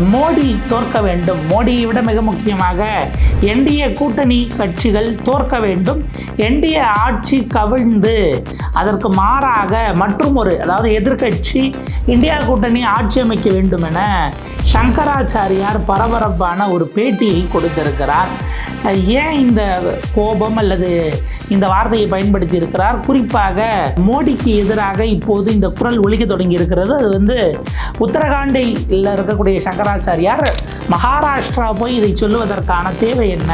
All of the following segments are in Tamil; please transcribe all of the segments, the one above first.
மோடி தோற்க வேண்டும். மோடியை விட மிக முக்கியமாக என்டிஏ கூட்டணி கட்சிகள் தோற்க வேண்டும். என்டிஏ ஆட்சி கவிழ்ந்து அதற்கு மாறாக மற்றும் ஒரு அதாவது எதிர்கட்சி இந்தியா கூட்டணி ஆட்சி அமைக்க வேண்டும் என சங்கராச்சாரியார் பரபரப்பான ஒரு பேட்டியை கொடுத்திருக்கிறார். ஏன் இந்த கோபம் அல்லது இந்த வார்த்தையை பயன்படுத்தி இருக்கிறார்? குறிப்பாக மோடிக்கு எதிராக இப்போது இந்த குரல் ஒழிக்க தொடங்கி இருக்கிறது. அது வந்து உத்தரகாண்டில் இருக்கக்கூடிய சங்கராச்சாரியார் மகாராஷ்டிரா போய் இதை சொல்லுவதற்கான தேவை என்ன?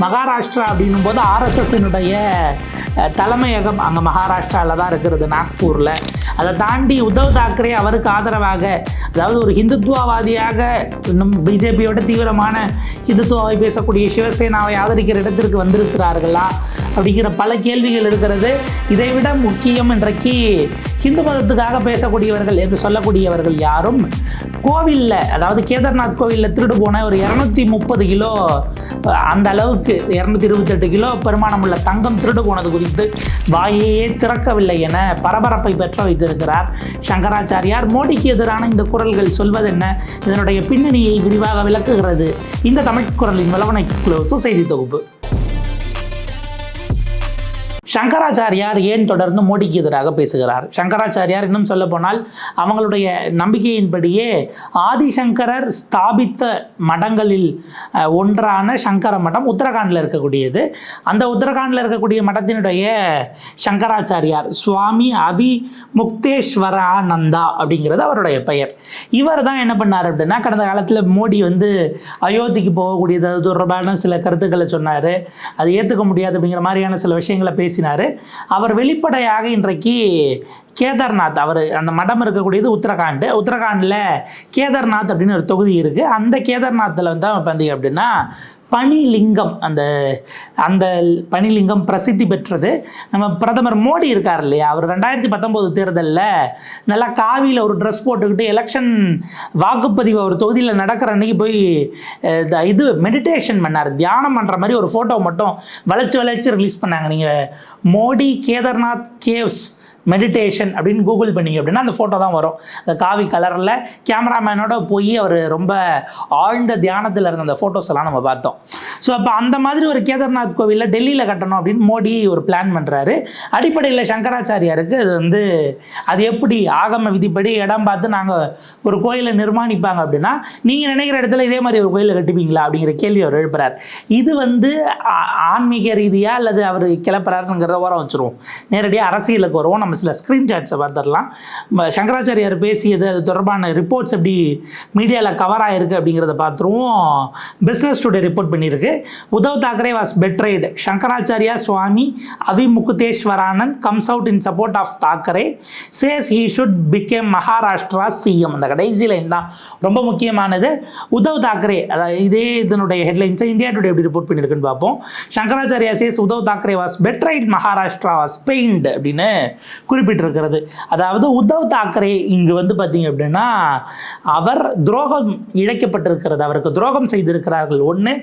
மகாராஷ்டிரா அப்படின்னும் போது ஆர்எஸ்எஸ்னுடைய தலைமையகம் அங்கே மகாராஷ்டிராவில் தான் இருக்கிறது நாக்பூரில். அதை தாண்டி உத்தவ் தாக்கரே அவருக்கு ஆதரவாக அதாவது ஒரு ஹிந்துத்துவவாதியாக இன்னும் பிஜேபியோட தீவிரமான ஹிந்துத்துவாவை பேசக்கூடிய சிவசேனாவை ஆதரிக்கிற இடத்திற்கு வந்திருக்கிறார்களா அப்படிங்கிற பல கேள்விகள் இருக்கிறது. இதை விட முக்கியம் இன்றைக்கு ஹிந்து மதத்துக்காக பேசக்கூடியவர்கள் என்று சொல்லக்கூடியவர்கள் யாரும் கோவிலில் அதாவது கேதார்நாத் கோவிலில் திருடு போன ஒரு இரநூத்தி முப்பது கிலோ அந்த அளவுக்கு இரநூத்தி இருபத்தெட்டு கிலோ பெருமானம் உள்ள தங்கம் திருடு போனது குறித்து வாயையே திறக்கவில்லை என பரபரப்பை பெற்ற வைத்திருக்கிறார் சங்கராச்சாரியார் மோடிக்கு எதிரான இந்த குரல்கள் சொல்வது என்ன? இதனுடைய பின்னணியை விரிவாக விளக்குகிறது. இந்த தமிழ் குரலின் வளவன எக்ஸ்க்ளூசிவ் செய்தி தொகுப்பு. சங்கராச்சாரியார் ஏன் தொடர்ந்து மோடிக்கு எதிராக பேசுகிறார்? சங்கராச்சாரியார் இன்னும் சொல்ல போனால் அவங்களுடைய நம்பிக்கையின்படியே ஆதிசங்கரர் ஸ்தாபித்த மடங்களில் ஒன்றான சங்கர மடம் உத்தரகாண்டில் இருக்கக்கூடியது. அந்த உத்தரகாண்டில் இருக்கக்கூடிய மடத்தினுடைய சங்கராச்சாரியார் சுவாமி அபி முக்தேஸ்வரானந்தா அப்படிங்கிறது அவருடைய பெயர். இவர் தான் என்ன பண்ணார் அப்படின்னா கடந்த காலத்தில் மோடி வந்து அயோத்திக்கு போகக்கூடியது தொடர்பான சில கருத்துக்களை சொன்னார். அது ஏற்றுக்க முடியாது அப்படிங்கிற மாதிரியான சில விஷயங்களை பேசி பேசினார். அவர் வெளிப்படையாக இன்றைக்கு கேதார்நாத் அவர் அந்த மடம் இருக்கக்கூடியது உத்தரகாண்ட். உத்தரகாண்டில் கேதார்நாத் அப்படின்னு ஒரு தொகுதி இருக்குது அந்த கேதார்நாத்தில் வந்து பார்த்தீங்க அப்படின்னா பனிலிங்கம் அந்த அந்த பனிலிங்கம் பிரசித்தி பெற்றது. நம்ம பிரதமர் மோடி இருக்கார் இல்லையா? அவர் ரெண்டாயிரத்தி பத்தொம்போது தேர்தலில் நல்லா காவியில் ஒரு ட்ரெஸ் போட்டுக்கிட்டு எலெக்ஷன் வாக்குப்பதிவு ஒரு தொகுதியில் நடக்கிற அன்னைக்கு போய் இந்த இது மெடிடேஷன் பண்ணார். தியானம் பண்ணுற மாதிரி ஒரு ஃபோட்டோ மட்டும் வளைச்சு வளைச்சு ரிலீஸ் பண்ணாங்க. நீங்கள் மோடி கேதார்நாத் கேவ்ஸ் மெடிடேஷன் அப்படின்னு கூகுள் பண்ணீங்க அப்படின்னா அந்த ஃபோட்டோ தான் வரும். அந்த காவி கலரில் கேமராமேனோட போய் அவர் ரொம்ப ஆழ்ந்த தியானத்தில் இருந்த அந்த ஃபோட்டோஸ் எல்லாம் நம்ம பார்த்தோம். ஸோ அப்போ அந்த மாதிரி ஒரு கேதார்நாத் கோவிலில் டெல்லியில் கட்டணும் அப்படின்னு மோடி ஒரு பிளான் பண்ணுறாரு அடிப்படையில் சங்கராச்சாரியாருக்கு அது வந்து அது எப்படி ஆகம விதிப்படி இடம் பார்த்து நாங்கள் ஒரு கோயிலை நிர்மாணிப்பாங்க அப்படின்னா நீங்கள் நினைக்கிற இடத்துல இதே மாதிரி ஒரு கோயிலை கட்டுப்பீங்களா அப்படிங்கிற கேள்வி அவர் எழுப்புறார். இது வந்து ஆன்மீக ரீதியாக அல்லது அவர் கிளப்புறாருங்கிறத ஓரம் வச்சுருவோம். நேரடியாக அரசியலுக்கு வருவோம். நம்ம சில ஸ்க்ரீன்ஷாட்ஸை வந்துடலாம் சங்கராச்சாரியார் பேசியது அது தொடர்பான ரிப்போர்ட்ஸ் எப்படி மீடியாவில் கவர் ஆயிருக்கு அப்படிங்கிறத பார்த்துருவோம். பிஸ்னஸ் டுடே ரிப்போர்ட் பண்ணியிருக்கு. Uddhav Thackeray was betrayed Shankaracharya Swami Avimukteshwaranand comes out in support of Thackeray. Says he should become Maharashtra CM அந்த கடைசி லைன் தான். ரொம்ப முக்கியமானது. உத்தவ் தாக்கரே அதாவது இதே இதனுடைய ஹெட்லைன்ஸை இந்தியா டுடே எப்படி ரிப்போர்ட் பண்ணியிருக்குன்னு பார்ப்போம். Shankaracharya says Uddhav Thackeray was betrayed Maharashtra was pained அப்படின்னு குறிப்பிட்டிருக்கிறது. அதாவது உத்தவ் தாக்கரே இங்கு வந்து பார்த்தீங்க அப்படின்னா அவர் துரோகம் இழைக்கப்பட்டிருக்கிறது. அவருக்கு துரோகம் செய்திருக்கிறார்கள். ஒன்று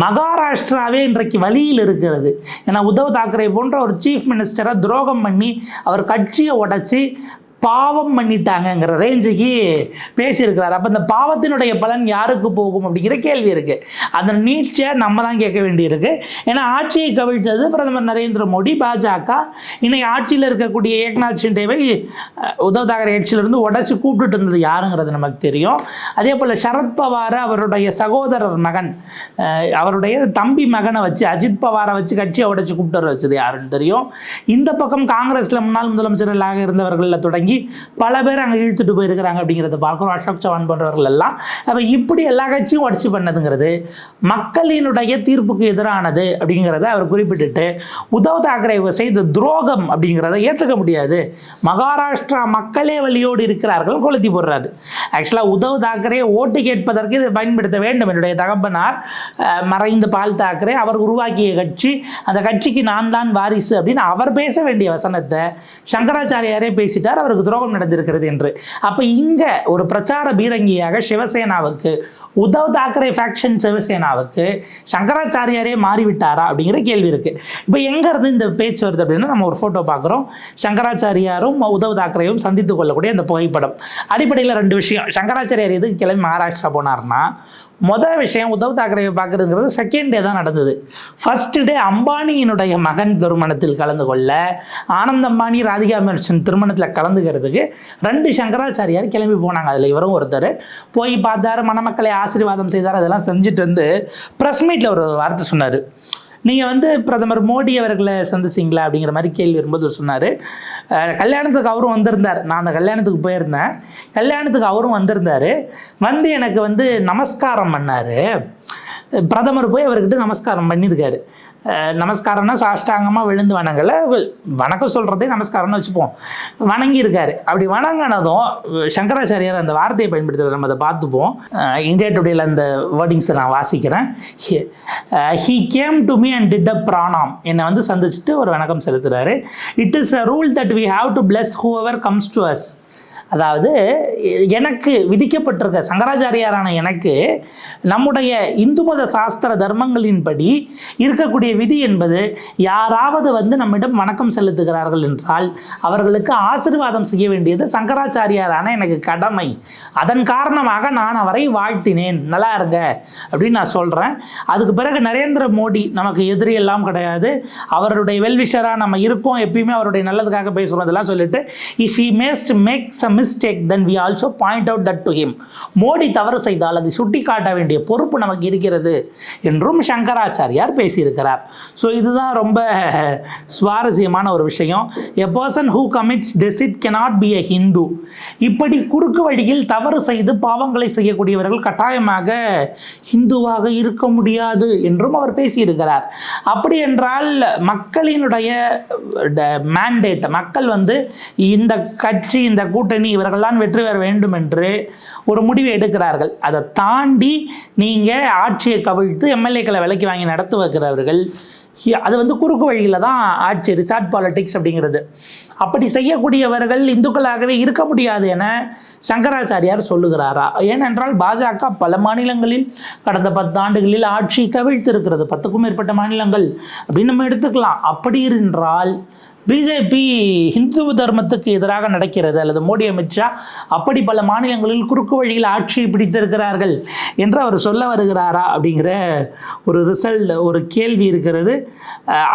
மகாராஷ்டிராவே இன்றைக்கு வழியில் இருக்கிறது. ஏன்னா உத்தவ் தாக்கரே போன்ற ஒரு சீஃப் மினிஸ்டரை துரோகம் பண்ணி அவர் கட்சியை உடைச்சி பாவம் பண்ணிட்டாங்கங்கிற ரேஞ்சுக்கு பேசியிருக்கிறார். அப்போ இந்த பாவத்தினுடைய பலன் யாருக்கு போகும் அப்படிங்கிற கேள்வி இருக்கு. அந்த நீட்சியை நம்ம தான் கேட்க வேண்டியிருக்கு. ஏன்னா ஆட்சியை கவிழ்த்தது பிரதமர் நரேந்திர மோடி பாஜக. இன்னைக்கு ஆட்சியில் இருக்கக்கூடிய ஏக்நாத் ஷிண்டேவை உத்தவ் தாக்கரே கட்சியிலிருந்து உடச்சி கூப்பிட்டுட்டு இருந்தது யாருங்கிறது நமக்கு தெரியும். அதே போல் சரத்பவாரை அவருடைய சகோதரர் மகன் அவருடைய தம்பி மகனை வச்சு அஜித் பவாரை வச்சு கட்சியை உடச்சி கூப்பிட்டு வர வச்சது யாருன்னு தெரியும். இந்த பக்கம் காங்கிரஸில் முன்னாள் முதலமைச்சர்களாக இருந்தவர்களில் தொடங்கி பல பேர் அங்கே இழுத்துட்டு போயிருக்கிறாங்க அப்படிங்கிறத பார்க்குறோம் அசோக் சவான் போன்றவர்கள் எல்லாம். அப்போ இப்படி எல்லா கட்சியும் உடச்சி பண்ணதுங்கிறது மக்களினுடைய தீர்ப்புக்கு எதிரானது அப்படிங்கிறத அவர் குறிப்பிட்டுட்டு உத்தவ் தாக்கரே செய்த துரோகம் அப்படிங்கிறத ஏற்றுக்க முடியாது. மகாராஷ்டிரா மக்களே வழியோடு இருக்கிறார்கள் கொளுத்தி போடுறாரு. ஆக்சுவலாக உத்தவ் தாக்கரே ஓட்டு கேட்பதற்கு இதை பயன்படுத்த வேண்டும். என்னுடைய தகப்பனார் மறைந்த பால் தாக்கரே அவர் உருவாக்கிய கட்சி அந்த கட்சிக்கு நான் தான் வாரிசு அப்படின்னு அவர் பேச வேண்டிய வசனத்தை சங்கராச்சாரியாரே பேசிட்டார் அவருக்கு துரோகம் நடந்திருக்கிறது என்று. அப்போ இங்கே ஒரு பிரச்சார பீரங்கியாக சிவசேனாவுக்கு உத்தவ் தாக்கரே ஃபேக்ஷன் சிவசேனாவுக்கு சங்கராச்சாரியாரே மாறிவிட்டாரா அப்படிங்கிற கேள்வி இருக்கு. இப்போ எங்கேருந்து இந்த பேச்சு வருது அப்படின்னா நம்ம ஒரு ஃபோட்டோ பார்க்குறோம். சங்கராச்சாரியாரும் உத்தவ் தாக்கரேயும் சந்தித்து கொள்ளக்கூடிய அந்த புகைப்படம். அடிப்படையில் ரெண்டு விஷயம். சங்கராச்சாரியார் எதுக்கு கிளம்பி மகாராஷ்டிரா போனார்னா மொதல் விஷயம் உத்தவ் தாக்கரேவை பார்க்குறதுங்கிறது செகண்ட் டே தான் நடந்தது. ஃபர்ஸ்ட் டே அம்பானியினுடைய மகன் திருமணத்தில் கலந்து கொள்ள ஆனந்த் அம்பானி ராதிகா மெர்ச்சன் திருமணத்தில் கலந்துக்கிறதுக்கு ரெண்டு சங்கராச்சாரியார் கிளம்பி போனாங்க. அதில் இவரும் ஒருத்தர். போய் பார்த்தாரு மணமக்களை ஆசீர்வாதம் செய்தார் அதெல்லாம் செஞ்சுட்டு வந்து ப்ரெஸ் மீட்டில் ஒரு வார்த்தை சொன்னார். நீங்கள் வந்து பிரதமர் மோடி அவர்களை சந்திச்சிங்களா அப்படிங்கிற மாதிரி கேள்வி வரும்போது சொன்னார். கல்யாணத்துக்கு அவரும் வந்திருந்தார். நான் அந்த கல்யாணத்துக்கு போயிருந்தேன். கல்யாணத்துக்கு அவரும் வந்திருந்தார். வந்து எனக்கு வந்து நமஸ்காரம் பண்ணார். பிரதமர் போய் அவர்கிட்ட நமஸ்காரம் பண்ணியிருக்காரு நமஸ்காரம்னா சாஷ்டாங்கமாக விழுந்து வணங்கலை. வணக்கம் சொல்கிறதே நமஸ்காரம்னு வச்சுப்போம். வணங்கியிருக்காரு. அப்படி வணங்கினதும் சங்கராச்சாரியார் அந்த வார்த்தையை பயன்படுத்துகிற நம்ம அதை பார்த்துப்போம். இந்தியா டுடேல அந்த வேர்டிங்ஸை நான் வாசிக்கிறேன். He came to me and did a pranam என்னை வந்து சந்திச்சுட்டு ஒரு வணக்கம் செலுத்துகிறாரு it is a rule that we have to bless whoever comes to us அதாவது எனக்கு விதிக்கப்பட்டிருக்க சங்கராச்சாரியாரான எனக்கு நம்முடைய இந்து மத சாஸ்திர தர்மங்களின்படி இருக்கக்கூடிய விதி என்பது யாராவது வந்து நம்மிடம் வணக்கம் செலுத்துகிறார்கள் என்றால் அவர்களுக்கு ஆசீர்வாதம் செய்ய வேண்டியது சங்கராச்சாரியாரான எனக்கு கடமை. அதன் காரணமாக நான் அவரை வாழ்த்தினேன். நல்லா இருங்க அப்படின்னு நான் சொல்கிறேன் அதுக்கு பிறகு நரேந்திர மோடி நமக்கு எதிரி எல்லாம் கிடையாது. அவருடைய வெல்விஷராக நம்ம இருக்கோம் எப்பயுமே அவருடைய நல்லதுக்காக பேசுகிறோம் அதெல்லாம் சொல்லிட்டு if he must make some mistake then we also point out that to him Modi தவறு செய்தால் அதை சுட்டி காட்ட வேண்டிய பொறுப்பு நமக்கு இருக்கிறது என்றும் சங்கராச்சாரியார் பேசியிருக்கிறார். ஸோ இதுதான் ரொம்ப சுவாரஸ்யமான ஒரு விஷயம். A person who commits deceit cannot be a Hindu இப்படி குறுக்கு வழியில் தவறு செய்து பாவங்களை செய்யக்கூடியவர்கள் கட்டாயமாக ஹிந்துவாக இருக்க முடியாது என்றும் அவர் பேசியிருக்கிறார். அப்படி என்றால் மக்களினுடைய மேண்டேட் மக்கள் வந்து இந்த கட்சி இந்த கூட்டணி இவர்கள்தான் வெற்றி பெற வேண்டும் என்று ஒரு முடிவை எடுக்கிறார்கள். அதை தாண்டி நீங்கள் ஆட்சியை கவிழ்த்து எம்எல்ஏக்களை விலைக்கு வாங்கி நடத்து வைக்கிறவர்கள் அது வந்து குறுக்கு வழியில் தான் ஆட்சி ரிசார்ட் பாலிட்டிக்ஸ் அப்படிங்கிறது. அப்படி செய்யக்கூடியவர்கள் இந்துக்களாகவே இருக்க முடியாது என சங்கராச்சாரியார் சொல்லுகிறாரா? ஏனென்றால் பாஜக பல மாநிலங்களில் கடந்த பத்தாண்டுகளில் ஆட்சி கவிழ்த்து இருக்கிறது பத்துக்கும் மேற்பட்ட மாநிலங்கள் அப்படின்னு நம்ம எடுத்துக்கலாம். அப்படி என்றால் பிஜேபி இந்து தர்மத்துக்கு எதிராக நடக்கிறது அல்லது மோடி அமித்ஷா அப்படி பல மாநிலங்களில் குறுக்கு வழியில் ஆட்சியை பிடித்திருக்கிறார்கள் என்று அவர் சொல்ல வருகிறாரா அப்படிங்கிற ஒரு ரிசல்ட் ஒரு கேள்வி இருக்கிறது.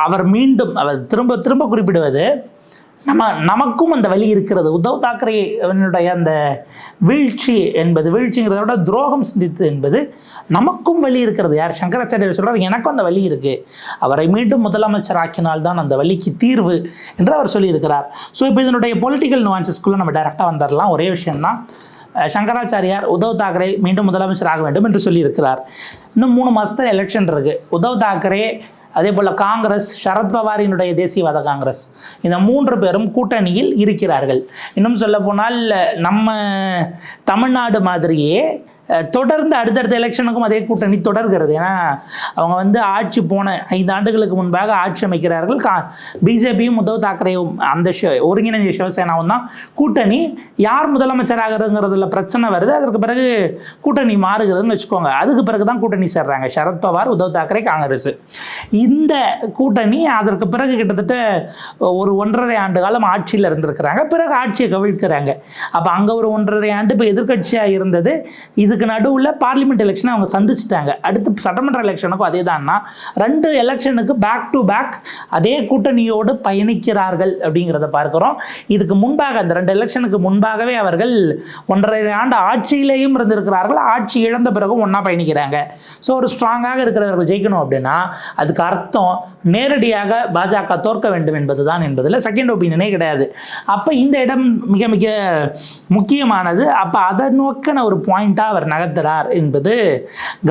அவர் மீண்டும் அவர் திரும்ப திரும்ப குறிப்பிடுவது நம்ம நமக்கும் அந்த வழி இருக்கிறது. உத்தவ் தாக்கரே அவனுடைய அந்த வீழ்ச்சி என்பது வீழ்ச்சிங்கிறத விட துரோகம் சிந்தித்து என்பது நமக்கும் வழி இருக்கிறது. யார்? சங்கராச்சாரியர் சொல்கிறார் எனக்கும் அந்த வழி இருக்குது அவரை மீண்டும் முதலமைச்சர் ஆக்கினால்தான் அந்த வழிக்கு தீர்வு என்று அவர் சொல்லியிருக்கிறார். ஸோ இப்போ இதனுடைய பொலிட்டிக்கல் நுவான்சஸ்குள்ளே நம்ம டைரெக்டாக வந்துடலாம் ஒரே விஷயம்தான் சங்கராச்சாரியார் உத்தவ் தாக்கரே மீண்டும் முதலமைச்சர் ஆக வேண்டும் என்று சொல்லியிருக்கிறார். இன்னும் மூணு மாதத்தில் எலெக்ஷன் இருக்குது உத்தவ் தாக்கரே அதே போல் காங்கிரஸ் சரத்பவாரினுடைய தேசியவாத காங்கிரஸ். இந்த மூன்று பேரும் கூட்டணியில் இருக்கிறார்கள். இன்னும் சொல்ல போனால் நம்ம தமிழ்நாடு மாதிரியே தொடர்ந்து அடுத்தடுத்த எலெக்ஷனுக்கும் அதே கூட்டணி தொடர்கிறது. ஏன்னா அவங்க வந்து ஆட்சி போன ஐந்து ஆண்டுகளுக்கு முன்பாக ஆட்சி அமைக்கிறார்கள். கா பிஜேபியும் உத்தவ் தாக்கரேவும் அந்த ஒருங்கிணைந்த சிவசேனாவும் தான் கூட்டணி. யார் முதலமைச்சராகிறதுங்கிறதுல பிரச்சனை வருது. அதற்கு பிறகு கூட்டணி மாறுகிறதுன்னு வச்சுக்கோங்க. அதுக்கு பிறகு தான் கூட்டணி சேர்றாங்க. சரத்பவார் உத்தவ் தாக்கரே காங்கிரஸ். இந்த கூட்டணி அதற்கு பிறகு கிட்டத்தட்ட ஒரு ஒன்றரை ஆண்டு காலம் ஆட்சியில் இருந்திருக்கிறாங்க. பிறகு ஆட்சியை கவிழ்க்கிறாங்க. அப்போ அங்கே ஒரு ஒன்றரை ஆண்டு இப்போ எதிர்க்கட்சியாக இருந்தது. இது இதுக்கு நடுவில் பார்லிமெண்ட் எலெக்ஷனை அவங்க சந்திச்சிட்டாங்க. அடுத்து சட்டமன்ற எலெக்ஷனுக்கும் அதே தான்னா ரெண்டு எலெக்ஷனுக்கு பேக் டு பேக் அதே கூட்டணியோடு பயணிக்கிறார்கள் அப்படிங்கிறத பார்க்குறோம். இதுக்கு முன்பாக அந்த ரெண்டு எலெக்ஷனுக்கு முன்பாகவே அவர்கள் ஒன்றரை ஆண்டு ஆட்சியிலேயும் இருந்திருக்கிறார்கள். ஆட்சி இழந்த பிறகும் ஒன்றா பயணிக்கிறாங்க. ஸோ ஒரு ஸ்ட்ராங்காக இருக்கிறவர்கள் ஜெயிக்கணும் அப்படின்னா அதுக்கு அர்த்தம் நேரடியாக பாஜக தோற்க வேண்டும் என்பது தான் என்பதில் செகண்ட் ஒப்பீனியனே கிடையாது. அப்போ இந்த இடம் மிக மிக முக்கியமானது. அப்போ அதை நோக்கின ஒரு பாயிண்ட்டாக அவர் நகர்த்துறார் என்பது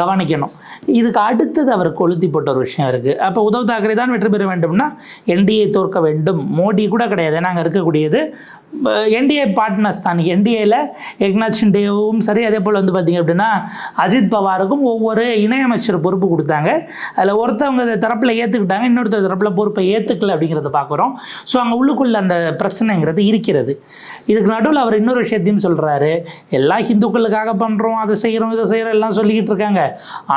கவனிக்கணும். இதுக்கு அடுத்தது அவர் கொளுத்தி போட்ட ஒரு விஷயம் இருக்குது அப்போ உத்தவ் தாக்கரே தான் வெற்றி பெற வேண்டும்னா என்டிஏ தோற்க வேண்டும். மோடி கூட கிடையாது. ஏன்னா இருக்கக்கூடியது என்டிஏ பார்ட்னர்ஸ் தான். என்டிஏல ஏக்நாத் ஷிண்டேவும் சரி அதே போல் வந்து பார்த்திங்க அப்படின்னா அஜித் பவாருக்கும் ஒவ்வொரு இணையமைச்சர் பொறுப்பு கொடுத்தாங்க. அதில் ஒருத்தவங்க தரப்பில் ஏற்றுக்கிட்டாங்க இன்னொருத்தர் தரப்பில் பொறுப்பை ஏற்றுக்கல அப்படிங்கிறத பார்க்குறோம் ஸோ அங்கே உள்ளுக்குள்ள அந்த பிரச்சனைங்கிறது இருக்கிறது. இதுக்கு நடுவில் அவர் இன்னொரு விஷயத்தையும் சொல்கிறாரு எல்லா ஹிந்துக்களுக்காக பண்ணுறோம் அதை செய்கிறோம் இதை செய்கிறோம் எல்லாம் சொல்லிக்கிட்டு இருக்காங்க.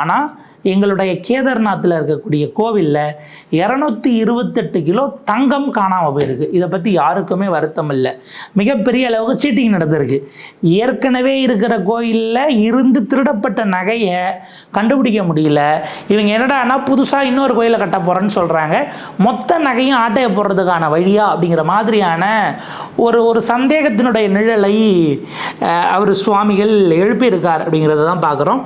ஆனால் எங்களுடைய கேதார்நாத்தில் இருக்கக்கூடிய கோவிலில் இரநூத்தி இருபத்தெட்டு கிலோ தங்கம் காணாமல் போயிருக்கு. இதை பற்றி யாருக்குமே வருத்தம் இல்லை. மிகப்பெரிய அளவுக்கு சீட்டிங் நடந்திருக்கு. ஏற்கனவே இருக்கிற கோயிலில் இருந்து திருடப்பட்ட நகையை கண்டுபிடிக்க முடியல. இவங்க என்னடான்னா புதுசாக இன்னொரு கோயிலை கட்ட போகிறேன்னு சொல்கிறாங்க மொத்த நகையும் ஆட்டையை போடுறதுக்கான வழியா அப்படிங்கிற மாதிரியான ஒரு ஒரு சந்தேகத்தினுடைய நிழலை அவர் சுவாமிகள் எழுப்பியிருக்கார் அப்படிங்கிறத தான் பார்க்குறோம்.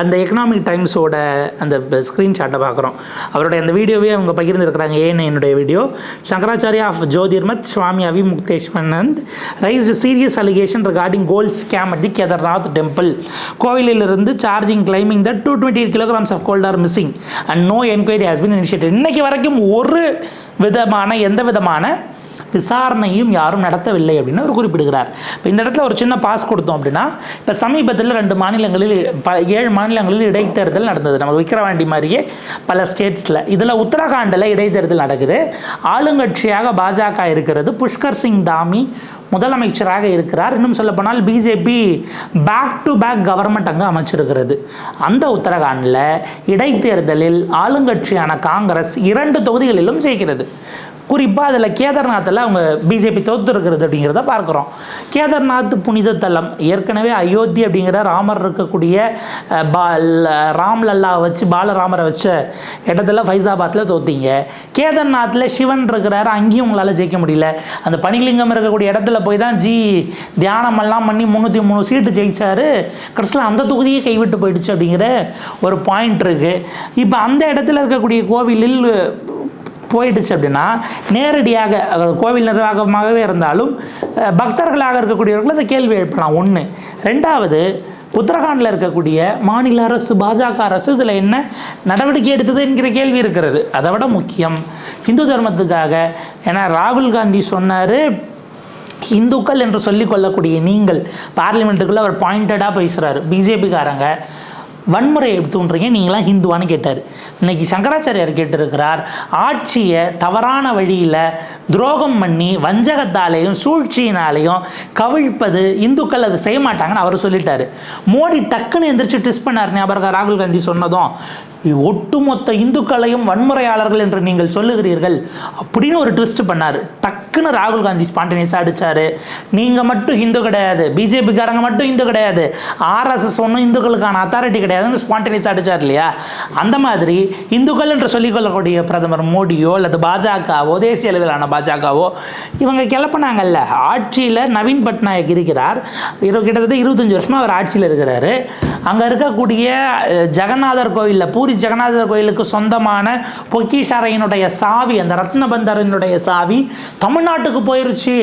அந்த எக்கனாமிக் டைம்ஸ் டைம்ஸோட அந்த ஸ்க்ரீன்ஷாட்டை பார்க்குறோம். அவருடைய அந்த வீடியோவே அவங்க பகிர்ந்துருக்கிறாங்க. ஏன்னு என்னுடைய video? Shankaracharya of Jyotirmath Swami Avimukteshwaranand raise serious allegation regarding gold scam at the Kedarnath temple கோவிலிலிருந்து charging claiming the two twenty kilograms of gold are missing and no enquiry has been initiated இன்றைக்கி வரைக்கும் ஒரு விதமான எந்த விதமான விசாரணையும் யாரும் நடத்தவில்லை அப்படின்னு அவர் குறிப்பிடுகிறார். இப்போ இந்த இடத்துல ஒரு சின்ன பாஸ் கொடுத்தோம் அப்படின்னா இப்போ சமீபத்தில் ரெண்டு மாநிலங்களில் ப ஏழு மாநிலங்களில் இடைத்தேர்தல் நடந்தது. நம்ம விக்கிரவாண்டி மாதிரியே பல ஸ்டேட்ஸில் இதில் உத்தரகாண்டில் இடைத்தேர்தல் நடக்குது. ஆளுங்கட்சியாக பாஜக இருக்கிறது. புஷ்கர் சிங் தாமி முதலமைச்சராக இருக்கிறார். இன்னும் சொல்லப்போனால் BJP back to back government அங்கே அமைச்சிருக்கிறது. அந்த உத்தரகாண்டில் இடைத்தேர்தலில் ஆளுங்கட்சியான காங்கிரஸ் இரண்டு தொகுதிகளிலும் ஜெயிக்கிறது. குறிப்பாக அதில் கேதார்நாத்தில் அவங்க பிஜேபி தோத்துருக்கிறது அப்படிங்கிறத பார்க்குறோம். கேதார்நாத் புனித தலம் ஏற்கனவே அயோத்தி அப்படிங்கிற ராமர் இருக்கக்கூடிய பா பால் ராம்லல்லா வச்சு பாலராமரை வச்ச இடத்துல ஃபைசாபாத்தில் தோத்தீங்க. கேதார்நாத்தில் சிவன் இருக்கிறாரு அங்கேயும் உங்களால் ஜெயிக்க முடியல. அந்த பனிலிங்கம் இருக்கக்கூடிய இடத்துல போய் தான் ஜி தியானமெல்லாம் பண்ணி முந்நூற்றி மூணு சீட்டு ஜெயிச்சாரு. கடைசியில் அந்த தொகுதியே கைவிட்டு போயிடுச்சு அப்படிங்கிற ஒரு பாயிண்ட் இருக்குது இப்போ அந்த இடத்துல இருக்கக்கூடிய கோவிலில் போயிடுச்சு அப்படின்னா நேரடியாக அதாவது கோவில் நிர்வாகமாகவே இருந்தாலும் பக்தர்களாக இருக்கக்கூடியவர்கள் அந்த கேள்வி எழுப்பலாம். ஒன்று ரெண்டாவது உத்தரகாண்டில் இருக்கக்கூடிய மாநில அரசு பாஜக அரசு இதில் என்ன நடவடிக்கை எடுத்தது என்கிற கேள்வி இருக்கிறது. அதை விட முக்கியம். இந்து தர்மத்துக்காக ஏன்னா ராகுல் காந்தி சொன்னார் இந்துக்கள் என்று சொல்லிக் கொள்ளக்கூடிய நீங்கள் பார்லிமெண்ட்டுக்குள்ளே அவர் பாயிண்டடாக பேசுகிறாரு பிஜேபிக்காரங்க. வன்முறையை தூண்டுறீங்க நீங்களாம் ஹிந்துவான்னு கேட்டார். இன்னைக்கு சங்கராச்சாரியார் கேட்டிருக்கிறார் ஆட்சியை தவறான வழியில் துரோகம் பண்ணி வஞ்சகத்தாலேயும் சூழ்ச்சியினாலேயும் கவிழ்ப்பது இந்துக்கள் அது செய்ய மாட்டாங்கன்னு அவர் சொல்லிட்டாரு. மோடி டக்குன்னு எந்திரிச்சு ட்விஸ்ட் பண்ணார் ஞாபகம் ராகுல் காந்தி சொன்னதும் ஒட்டுமொத்த இந்துக்களையும் வன்முறையாளர்கள் என்று நீங்கள் சொல்லுகிறீர்கள் அப்படின்னு ஒரு ட்விஸ்ட் பண்ணார். டக்குன்னு ராகுல் காந்தி ஸ்பான்டேனியஸாக அடிச்சாரு. நீங்கள் மட்டும் இந்து கிடையாது. பிஜேபிக்காரங்க மட்டும் இந்து கிடையாது. ஆர்எஸ்எஸ் ஒன்றும் இந்துக்களுக்கான அத்தாரிட்டி கிடையாதுன்னு ஸ்பான்டேனியஸாக அடிச்சார் இல்லையா? அந்த மாதிரி இந்துக்கள் என்று சொல்லிக்கொள்ளக்கூடிய பிரதமர் மோடியோ அல்லது பாஜகவோ தேசிய அளவிலான பாஜகவோ இவங்க கிளப்பினாங்கல்ல. ஆட்சியில் நவீன் பட்நாயக் இருக்கிறார். இரு கிட்டத்தட்ட இருபத்தஞ்சி வருஷமாக அவர் ஆட்சியில் இருக்கிறாரு. அங்கே இருக்கக்கூடிய ஜெகநாதர் கோயிலில் பூரி ஜெகநாதர் கோயிலுக்கு சொந்தமான பொக்கிஷாரையினுடைய சாவி அந்த ரத்னபந்தரனுடைய சாவி தமிழ்நாட்டுக்கு போயிருச்சு.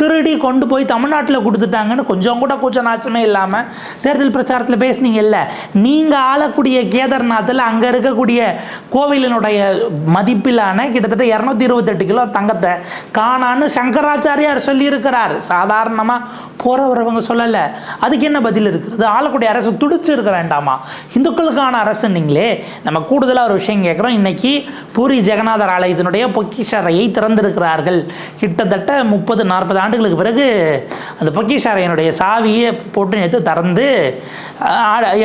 திருடி கொண்டு போய் தமிழ்நாட்டில் கொடுத்துட்டாங்கன்னு கொஞ்சம் கூட கூச்ச நாச்சமே இல்லாமல் தேர்தல் பிரச்சாரத்தில் பேசுனீங்கல்ல. நீங்கள் ஆளக்கூடிய கேதார்நாத்தில் அங்கே இருக்கக்கூடிய கோவிலினுடைய மதிப்பிலான கிட்டத்தட்ட இரநூத்தி இருபத்தெட்டு கிலோ தங்கத்தை காணான்னு சங்கராச்சாரியார் சொல்லியிருக்கிறார். சாதாரணமாக போகிற வரவங்க சொல்லலை. அதுக்கு என்ன பதில் இருக்கிறது ஆளக்கூடிய அரசு துடிச்சு இருக்க வேண்டாமா? இந்துக்களுக்கான அரசுன்னீங்களே. நம்ம கூடுதலாக ஒரு விஷயம் கேட்குறோம் இன்னைக்கு பூரி ஜெகநாதர் ஆலயத்தினுடைய பொக்கிஷரையை திறந்திருக்கிறார்கள். கிட்டத்தட்ட முப்பது நாற்பது ஆண்டுகளுக்கு பிறகு அந்த பொக்கிஷரையினுடைய சாவியை போட்டு நேற்று திறந்து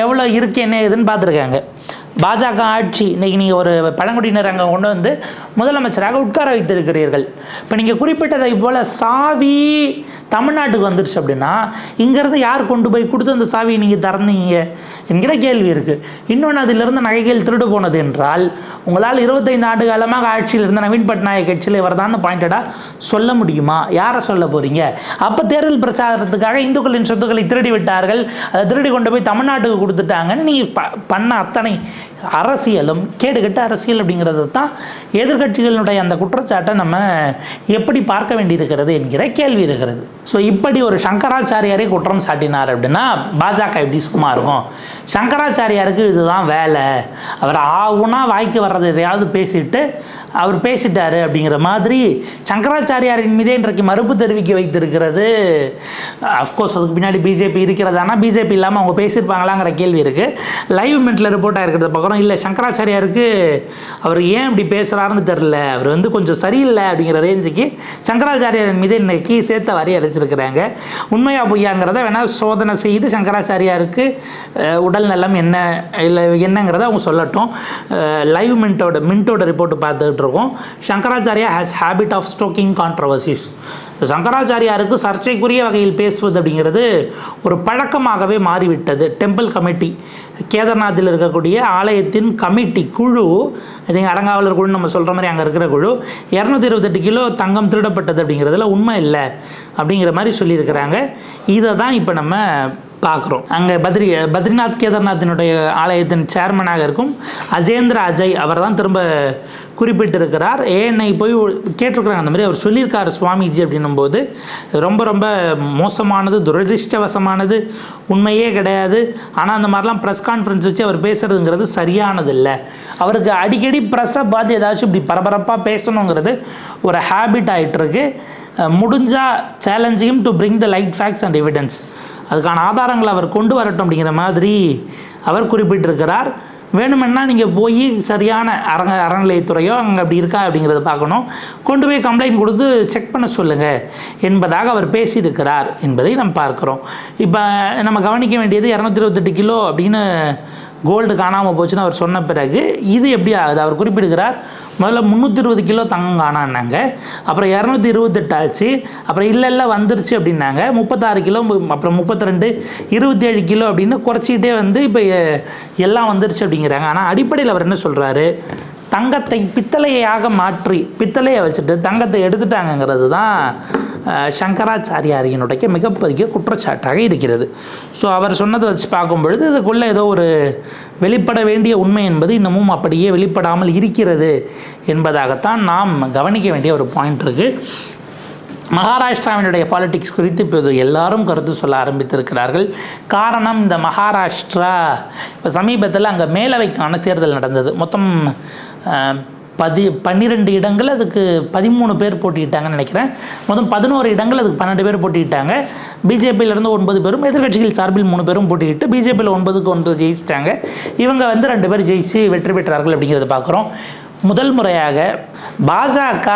எவ்வளோ இருக்கு என்ன ஏதுன்னு பார்த்துருக்காங்க. பாஜக ஆட்சி இன்றைக்கி நீங்கள் ஒரு பழங்குடியினர் அங்கே கொண்டு வந்து முதலமைச்சராக உட்கார வைத்திருக்கிறீர்கள். இப்போ நீங்கள் குறிப்பிட்டதை போல் சாவி தமிழ்நாட்டுக்கு வந்துடுச்சு அப்படின்னா இங்கேருந்து யார் கொண்டு போய் கொடுத்து அந்த சாவியை நீங்கள் திறந்தீங்க என்கிற கேள்வி இருக்குது இன்னொன்று அதிலிருந்து நகைகள் திருடு போனது என்றால் உங்களால் இருபத்தைந்து ஆண்டு காலமாக ஆட்சியில் இருந்த நவீன் பட்நாயக் கட்சியில் இவர்தான் பாயிண்டடாக சொல்ல முடியுமா? யாரை சொல்ல போகிறீங்க அப்போ தேர்தல் பிரச்சாரத்துக்காக இந்துக்களின் சொத்துக்களை திருடி விட்டார்கள் அதை திருடி கொண்டு போய் தமிழ்நாட்டுக்கு கொடுத்துட்டாங்கன்னு நீ ப பண்ண அத்தனை அரசியலும் கேடுகட்ட அரசியல் அப்படிங்கிறது தான் எதிர்க்கட்சிகளுடைய அந்த குற்றச்சாட்டை நம்ம எப்படி பார்க்க வேண்டியிருக்கிறது என்கிற கேள்வி இருக்கிறது. ஸோ இப்படி ஒரு சங்கராச்சாரியாரே குற்றம் சாட்டினார் அப்படின்னா பாஜக எப்படி சும்மா இருக்கும்? சங்கராச்சாரியாருக்கு இதுதான் வேலை. அவர் ஆகுனா வாய்க்கு வர்றது எதையாவது பேசிட்டு அவர் பேசிட்டாரு அப்படிங்கிற மாதிரி சங்கராச்சாரியாரின் மீதே இன்றைக்கு மறுப்பு தெரிவிக்க வைத்திருக்கிறது. அஃப்கோர்ஸ் அதுக்கு பின்னாடி பிஜேபி இருக்கிறது. ஆனால் பிஜேபி இல்லாமல் அவங்க பேசியிருப்பாங்களாங்கிற கேள்வி இருக்குது லைவ் மினிட்ல ரிப்போர்ட் ஆகிருக்கிறத பார்க்குறோம். இல்லை சங்கராச்சாரியாருக்கு அவர் ஏன் இப்படி பேசுகிறாருன்னு தெரில அவர் வந்து கொஞ்சம் சரியில்லை அப்படிங்கிற ரேஞ்சுக்கு சங்கராச்சாரியாரின் மீது இன்றைக்கி சேர்த்த வரி அரைச்சிருக்கிறாங்க உண்மையா பொய்யாங்கிறத வேணால் சோதனை செய்து சங்கராச்சாரியாருக்கு உடல் நலம் என்ன இல்லை என்னங்கிறத அவங்க சொல்லட்டும். லைவ் மின்ட்டோட மின்ட்டோட ரிப்போர்ட் பார்த்து இருக்கோம் Shankaracharya has habit of stoking controversies சங்கராச்சாரியாருக்கு சர்ச்சைக்குரிய வகையில் பேசுவது அப்படிங்கிறது ஒரு பழக்கமாகவே மாறிவிட்டது. டெம்பிள் கமிட்டி கேதார்நாத்தில் இருக்கக்கூடிய ஆலயத்தின் கமிட்டி குழு இது அறங்காவலர் குழு நம்ம சொல்கிற மாதிரி அங்கே இருக்கிற குழு இரநூத்தி இருபத்தெட்டு கிலோ தங்கம் திருடப்பட்டது அப்படிங்கிறதுல உண்மை இல்லை அப்படிங்கிற மாதிரி சொல்லியிருக்கிறாங்க. இதை தான் இப்போ நம்ம பார்க்குறோம். அங்கே பத்ரி பத்ரிநாத் கேதார்நாத்தினுடைய ஆலயத்தின் சேர்மனாக இருக்கும். அஜேந்திர அஜய் அவர் தான் திரும்ப குறிப்பிட்டிருக்கிறார். ஏஎன்ஐ போய் கேட்டிருக்கிறாங்க. அந்த மாதிரி அவர் சொல்லியிருக்காரு சுவாமிஜி அப்படின்னும் போது ரொம்ப ரொம்ப மோசமானது துரதிர்ஷ்டவசமானது உண்மையே கிடையாது. ஆனால் அந்த மாதிரிலாம் ப்ரெஸ் கான்ஃபரன்ஸ் வச்சு அவர் பேசுறதுங்கிறது சரியானது இல்லை அவருக்கு அடிக்கடி ப்ரெஸ்ஸை பார்த்து ஏதாச்சும் இப்படி பரபரப்பாக பேசணுங்கிறது ஒரு ஹேபிட் ஆகிட்டுருக்கு முடிஞ்சால் challenging to bring the light facts and evidence அதுக்கான ஆதாரங்களை அவர் கொண்டு வரட்டும் அப்படிங்கிற மாதிரி அவர் குறிப்பிட்டிருக்கிறார். வேணுமென்னா நீங்கள் போய் சரியான அறங்க அறநிலையத்துறையோ அங்கே அப்படி இருக்கா அப்படிங்கிறத பார்க்கணும். கொண்டு போய் கம்ப்ளைண்ட் கொடுத்து செக் பண்ண சொல்லுங்கள் என்பதாக அவர் பேசியிருக்கிறார் என்பதை நம்ம பார்க்குறோம். இப்போ நம்ம கவனிக்க வேண்டியது இரநூத்தி இருபத்தெட்டு கிலோ அப்படின்னு கோல்டு காணாமல் போச்சுன்னு அவர் சொன்ன பிறகு இது எப்படி ஆகுது? அவர் குறிப்பிடுகிறார் முதல்ல முந்நூற்றி இருபது கிலோ தங்கம் காணான்னாங்க. அப்புறம் இரநூத்தி இருபத்தெட்டு ஆச்சு. அப்புறம் இல்லை இல்லை வந்துருச்சு அப்படின்னாங்க. முப்பத்தாறு கிலோ மு- அப்புறம் முப்பத்தி ரெண்டு இருபத்தேழு கிலோ அப்படின்னு குறைச்சிக்கிட்டே வந்து இப்போ எல்லாம் வந்துருச்சு அப்படிங்கிறாங்க. ஆனால் அடிப்படையில் அவர் என்ன சொல்கிறாரு தங்கத்தை பித்தளையாக மாற்றி பித்தளையை வச்சுட்டு தங்கத்தை எடுத்துட்டாங்கங்கிறது தான் சங்கராச்சாரியாரியனுடைய மிகப்பெரிய குற்றச்சாட்டாக இருக்கிறது. ஸோ அவர் சொன்னதை வச்சு பார்க்கும் பொழுது இதுக்குள்ளே ஏதோ ஒரு வெளிப்பட வேண்டிய உண்மை என்பது இன்னமும் அப்படியே வெளிப்படாமல் இருக்கிறது என்பதாகத்தான் நாம் கவனிக்க வேண்டிய ஒரு பாயிண்ட் இருக்குது மகாராஷ்டிராவினுடைய பாலிடிக்ஸ் குறித்து இப்போது எல்லாரும் கருத்து சொல்ல ஆரம்பித்திருக்கிறார்கள். காரணம் இந்த மகாராஷ்டிரா இப்போ சமீபத்தில் அங்கே மேலவைக்கான தேர்தல் நடந்தது. மொத்தம் பதி பன்னிரெண்டு இடங்கள் அதுக்கு பதிமூணு பேர் போட்டிக்கிட்டாங்கன்னு நினைக்கிறேன். மொத்தம் பதினோரு இடங்கள் அதுக்கு பன்னெண்டு பேர் போட்டிக்கிட்டாங்க பிஜேபியிலேருந்து ஒன்பது பேரும் எதிர்க்கட்சிகள் சார்பில் மூணு பேரும் போட்டிக்கிட்டு பிஜேபியில் ஒன்பதுக்கு ஒன்பது ஜெயிச்சிட்டாங்க. இவங்க வந்து ரெண்டு பேர் ஜெயிச்சு வெற்றி பெற்றார்கள் அப்படிங்கிறத பார்க்குறோம் முதல் முறையாக பாஜக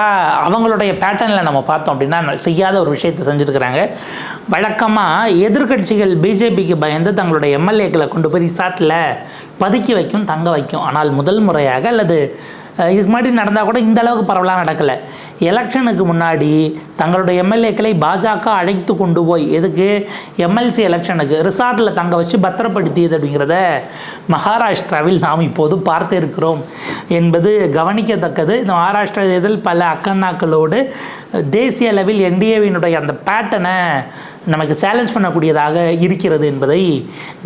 அவங்களுடைய பேட்டர்னில் நம்ம பார்த்தோம் அப்படின்னா செய்யாத ஒரு விஷயத்தை செஞ்சுருக்கிறாங்க. வழக்கமாக எதிர்க்கட்சிகள் பிஜேபிக்கு பயந்து தங்களுடைய எம்எல்ஏக்களை கொண்டு போய் ரிசார்ட்டில் பதுக்கி வைக்கும் தங்க வைக்கும். ஆனால் முதல் முறையாக அல்லது இதுக்கு முன்னாடி நடந்தால் கூட இந்த அளவுக்கு பரவலாக நடக்கலை. எலெக்ஷனுக்கு முன்னாடி தங்களுடைய எம்எல்ஏக்களை பாஜக அழைத்து கொண்டு போய் எதுக்கு? எம்எல்சி எலெக்ஷனுக்கு ரிசார்ட்டில் தங்க வச்சு பத்திரப்படுத்தியது அப்படிங்கிறத மகாராஷ்டிராவில் நாம் இப்போது பார்த்து இருக்கிறோம் என்பது கவனிக்கத்தக்கது. இந்த மகாராஷ்டிரா இதில் பல அக்கண்ணாக்களோடு தேசிய அளவில் என்டிஏவினுடைய அந்த பேட்டனை நமக்கு சேலஞ்ச் பண்ணக்கூடியதாக இருக்கிறது என்பதை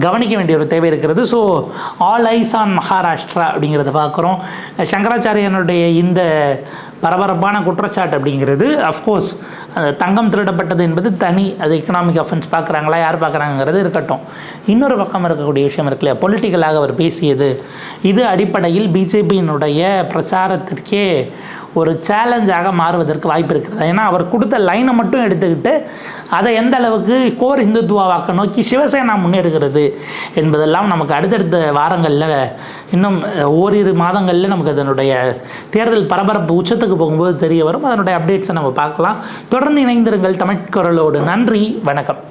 கவனிக்க வேண்டிய ஒரு தேவை இருக்கிறது. So all eyes on Maharashtra அப்படிங்கிறத பார்க்குறோம். சங்கராச்சாரியனுடைய இந்த பரபரப்பான குற்றச்சாட்டு அப்படிங்கிறது அஃப்கோர்ஸ் அந்த தங்கம் திருடப்பட்டது என்பது தனி அது எக்கனாமிக் அஃபென்ஸ் பார்க்குறாங்களா யார் பார்க்குறாங்கிறது இருக்கட்டும். இன்னொரு பக்கம் இருக்கக்கூடிய விஷயம் இருக்குல்ல பொலிட்டிக்கலாக அவர் பேசியது. இது அடிப்படையில் பிஜேபியினுடைய பிரச்சாரத்திற்கே ஒரு சேலஞ்சாக மாறுவதற்கு வாய்ப்பு இருக்கிறது. ஏன்னா அவர் கொடுத்த லைனை மட்டும் எடுத்துக்கிட்டு அதை எந்த அளவுக்கு கோர் இந்துத்துவாவாக்க நோக்கி சிவசேனா முன்னேறுகிறது என்பதெல்லாம் நமக்கு அடுத்தடுத்த வாரங்களில் இன்னும் ஓரிரு மாதங்களில் நமக்கு அதனுடைய தேர்தல் பரபரப்பு உச்சத்துக்கு போகும்போது தெரிய வரும். அதனுடைய அப்டேட்ஸை நம்ம பார்க்கலாம். தொடர்ந்து இணைந்திருங்கள் தமிழ்குரலோடு நன்றி வணக்கம்.